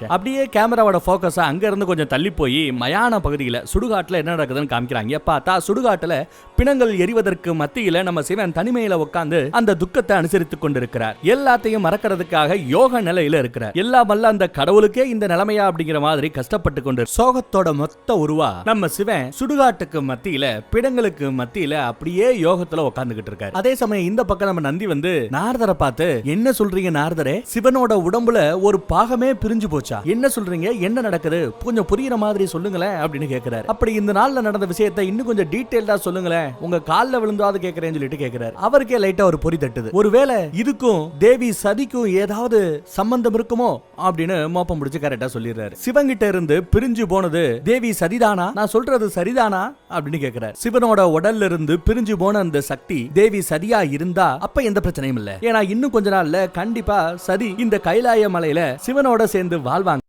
அப்படியே கேமராவோட போக்கஸ் அங்க இருந்து கொஞ்சம் தள்ளி போய் மயான பகுதியில் சுடுகாட்டில் என்ன நடக்குதுன்னு காமிக்கிறாங்க. பார்த்தா சுடுகாட்டில் பிணங்கள் எரிவதற்கு மத்தியில நம்ம சிவன் தனிமையில உட்காந்து அந்த துக்கத்தை அனுசரித்துக் கொண்டிருக்கிறார். எல்லாத்தையும் மறக்கிறதுக்காக யோக நிலையில இருக்கிறார். எல்லாம் வல்ல அந்த கடவுளுக்கே இந்த நிலைமையா அப்படிங்கிற மாதிரி கஷ்டப்பட்டு கொண்டு சோகத்தோட மொத்த உருவா நம்ம சிவன் சுடுகாட்டுக்கு மத்தியில பிணங்களுக்கு மத்தியில அப்படியே யோகத்துல உட்காந்துகிட்டு இருக்காரு. அதே சமயம் இந்த பக்கம் நம்ம நந்தி வந்து நாரதரை பார்த்து என்ன சொல்றீங்க நாரதரே? சிவனோட உடம்புல ஒரு பாகமே பிரிஞ்சு போச்சா? என்ன சொல்றீங்க? என்ன நடக்குது? கொஞ்சம் புரியுற மாதிரி சொல்லுங்களேன் அப்படின்னு கேக்குறாரு. அப்படி இந்த நாள்ல நடந்த விஷயத்தை இன்னும் கொஞ்சம் டீட்டெயில்டா சொல்லுங்களேன். உங்க கால்ல விழுந்தாவது கேட்கறேன் சொல்லிட்டு கேட்கிறாரு அவருக்கே லைட்டா ஒரு பொறி தட்டுது. ஒருவேளை இதுக்கும் தேவி சதிக்கும் ஏதாவது சம்பந்தம் இருக்குமோ? அப்படின்னு மோப்பம் முடிச்சு கரெக்டா சொல்லிடுறாரு. சிவங்கிட்ட இருந்து பிரிஞ்சு போனது தேவி சதிதானா? நான் சொல்றது சரிதானா? அப்படின்னு கேக்குறாரு. சிவனோட உடல்ல இருந்து பிரிஞ்சு போன அந்த சக்தி தேவி சதியா இருந்தா அப்ப எந்த பிரச்சனையும் இல்ல. ஏன்னா இன்னும் கொஞ்ச நாள்ல கண்டிப்பா சதி இந்த கைலாய மலையில சிவனோட சேர்ந்து வாழ்வாங்க.